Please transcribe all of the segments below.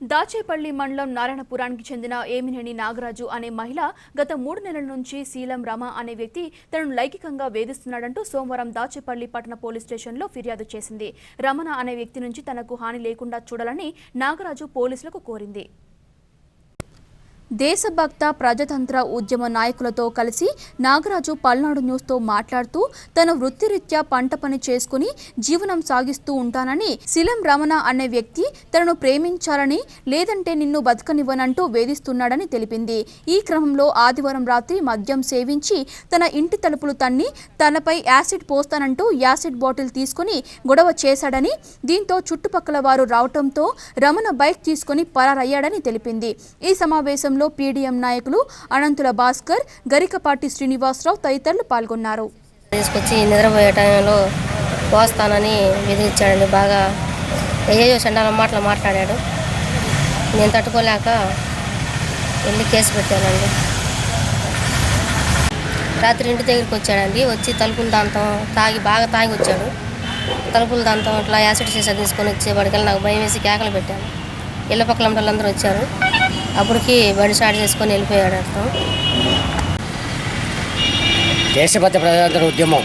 దాచేపల్లి మండలం నారాయణపురానికి చెందిన ఏమినేని నాగరాజు అనే మహిళ గత మూడు నెలల నుంచి శీలం రమ అనే వ్యక్తి తనను లైంగికంగా వేధిస్తున్నాడంటూ సోమవారం దాచేపల్లి పట్టణ పోలీస్ స్టేషన్లో ఫిర్యాదు చేసింది. రమణ అనే వ్యక్తి నుంచి తనకు హాని లేకుండా చూడాలని నాగరాజు పోలీసులకు కోరింది. దేశభక్త ప్రజతంత్ర ఉద్యమ నాయకులతో కలిసి నాగరాజు పల్నాడు న్యూస్తో మాట్లాడుతూ తన వృత్తిరీత్యా పంట పని చేసుకుని జీవనం సాగిస్తూ ఉంటానని శిలం రమణ అనే వ్యక్తి తనను ప్రేమించాలని లేదంటే నిన్ను బతకనివ్వనంటూ వేధిస్తున్నాడని తెలిపింది. ఈ క్రమంలో ఆదివారం రాత్రి మద్యం సేవించి తన ఇంటి తలుపులు తన్ని తనపై యాసిడ్ పోస్తానంటూ యాసిడ్ బాటిల్ తీసుకుని గొడవ చేశాడని దీంతో చుట్టుపక్కల వారు రావటంతో రమణ బైక్ తీసుకుని పరారయ్యాడని తెలిపింది. ఈ సమావేశంలో పీడీఎం నాయకులు అనంతుల భాస్కర్ గరికపాటి శ్రీనివాసరావు తదితరులు పాల్గొన్నారు. తీసుకొచ్చి నిద్రపోయే టైంలో పోస్తానని విధించాడండి బాగా ఏయో చండాల మాటలు మాట్లాడాడు. నేను తట్టుకోలేక వెళ్ళి కేసు పెట్టానండి. రాత్రి ఇంటి దగ్గరికి వచ్చాడండి. వచ్చి తలుపులు దాంతం తాగి బాగా తాగి వచ్చాడు. తలుపులు దాంతం ఇట్లా యాసిడ్ సీసా తీసుకొని వచ్చేవాడికి నాకు భయం వేసి కేకలు పెట్టాను. ఇళ్ళ పక్కల వాళ్ళందరూ వచ్చారు. అప్పటికి బండి స్టార్ట్ చేసుకొని వెళ్ళిపోయాడు అర్థం దేశభద్ర ప్రజాతంత్ర ఉద్యమం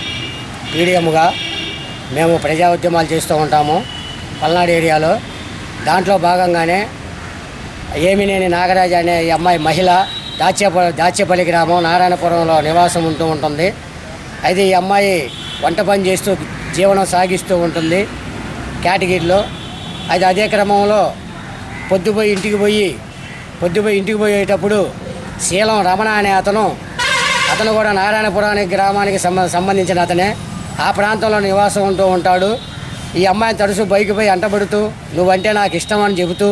పీడిఎంగా మేము ప్రజా ఉద్యమాలు చేస్తూ ఉంటాము. పల్నాడు ఏరియాలో దాంట్లో భాగంగానే ఏమినేని నాగరాజు అనే అమ్మాయి మహిళ దాచేప దాచేపల్లి గ్రామం నారాయణపురంలో నివాసం ఉంటూ ఉంటుంది. అయితే ఈ అమ్మాయి వంట పని చేస్తూ జీవనం సాగిస్తూ ఉంటుంది. కేటగిరీలో. అయితే అదే క్రమంలో పొద్దుపోయి ఇంటికి పోయి పొద్దుపోయి ఇంటికి పోయేటప్పుడు శీలం రమణ అనే అతను అతను కూడా నారాయణపురానికి గ్రామానికి సంబంధించిన అతనే. ఆ ప్రాంతంలో నివాసం ఉంటూ ఉంటాడు. ఈ అమ్మాయిని తరచూ బైక్ పోయి అంటబడుతూ నువ్వంటే నాకు ఇష్టం అని చెబుతూ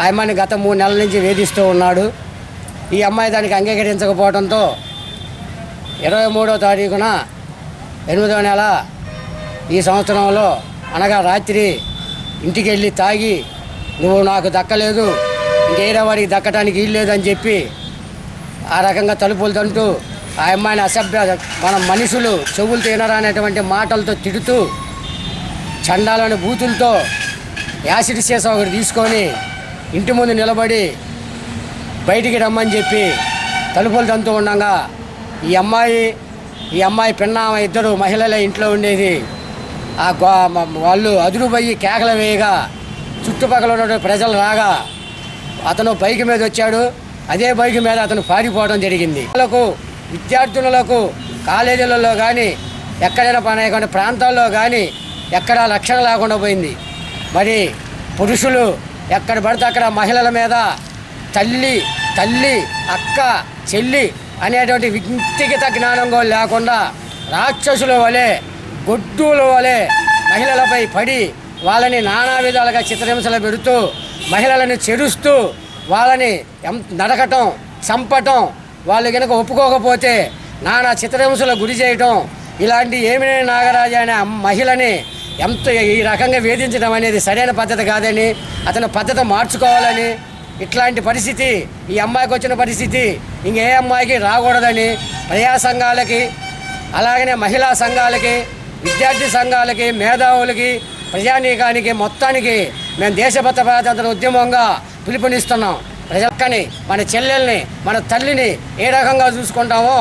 ఆ అమ్మాయిని గత మూడు నెలల నుంచి వేధిస్తూ ఉన్నాడు. ఈ అమ్మాయి దానికి అంగీకరించకపోవడంతో ఇరవై మూడో తారీఖున ఎనిమిదో నెల ఈ సంవత్సరంలో అనగా రాత్రి ఇంటికి వెళ్ళి తాగి నువ్వు నాకు దక్కలేదు ఇంకేరే వాడికి దక్కడానికి వీలు లేదని చెప్పి ఆ రకంగా తలుపులు తంటూ ఆ అమ్మాయిని అసభ్య మన మనుషులు చెవులు తినరా అనేటువంటి మాటలతో తిడుతూ చండాలని బూతులతో యాసిడ్ సీసా ఒకటి తీసుకొని ఇంటి ముందు నిలబడి బయటికి రమ్మని చెప్పి తలుపులు తంతూ ఉండగా ఈ అమ్మాయి ఈ అమ్మాయి పిన్నామ ఇద్దరు మహిళలే ఇంట్లో ఉండేది. ఆ గో- వాళ్ళు అదురుపోయి కేకలు వేయగా చుట్టుపక్కల ఉన్న ప్రజలు రాగా అతను బైక్ మీద వచ్చాడు. అదే బైక్ మీద అతను పారిపోవడం జరిగింది. పిల్లలకు విద్యార్థులకు కాలేజీలలో కానీ ఎక్కడైనా పని ప్రాంతాల్లో కానీ ఎక్కడా లక్షణ లేకుండా పోయింది. మరి పురుషులు ఎక్కడ పడితే అక్కడ మహిళల మీద తల్లి తల్లి అక్క చెల్లి అనేటువంటి వ్యక్తిగత జ్ఞానం లేకుండా రాక్షసుల వలె గొడ్డుల వలె మహిళలపై పడి వాళ్ళని నానా విధాలుగా చిత్రహింసలు పెడుతూ మహిళలను చెరుస్తూ వాళ్ళని ఎం- చంపటం వాళ్ళు కనుక ఒప్పుకోకపోతే నానా చిత్రహింసలకు గురి చేయటం ఇలాంటి ఏమినే నాగరాజు అనే మహిళని ఎంత ఈ రకంగా వేధించడం అనేది సరైన పద్ధతి కాదని అతను పద్ధతి మార్చుకోవాలని ఇట్లాంటి పరిస్థితి ఈ అమ్మాయికి వచ్చిన పరిస్థితి ఇంకే అమ్మాయికి రాకూడదని ప్రజా సంఘాలకి అలాగనే మహిళా సంఘాలకి విద్యార్థి సంఘాలకి మేధావులకి ప్రజానీకానికి మొత్తానికి మేము దేశభక్త ప్రజాతంత్ర ఉద్యమంగా పిలుపునిస్తున్నాం. ప్రజక్కని మన చెల్లెల్ని మన తల్లిని ఏ రకంగా చూసుకుంటామో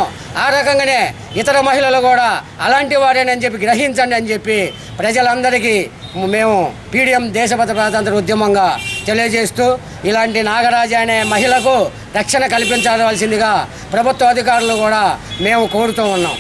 ఆ రకంగానే ఇతర మహిళలు కూడా అలాంటి వారేనని చెప్పి గ్రహించండి అని చెప్పి ప్రజలందరికీ మేము పీడిఎం దేశభక్త ప్రజాతంత్ర ఉద్యమంగా తెలియజేస్తూ ఇలాంటి నాగరాజు అనే మహిళకు రక్షణ కల్పించవలసిందిగా ప్రభుత్వ అధికారులు కూడా మేము కోరుతూ ఉన్నాం.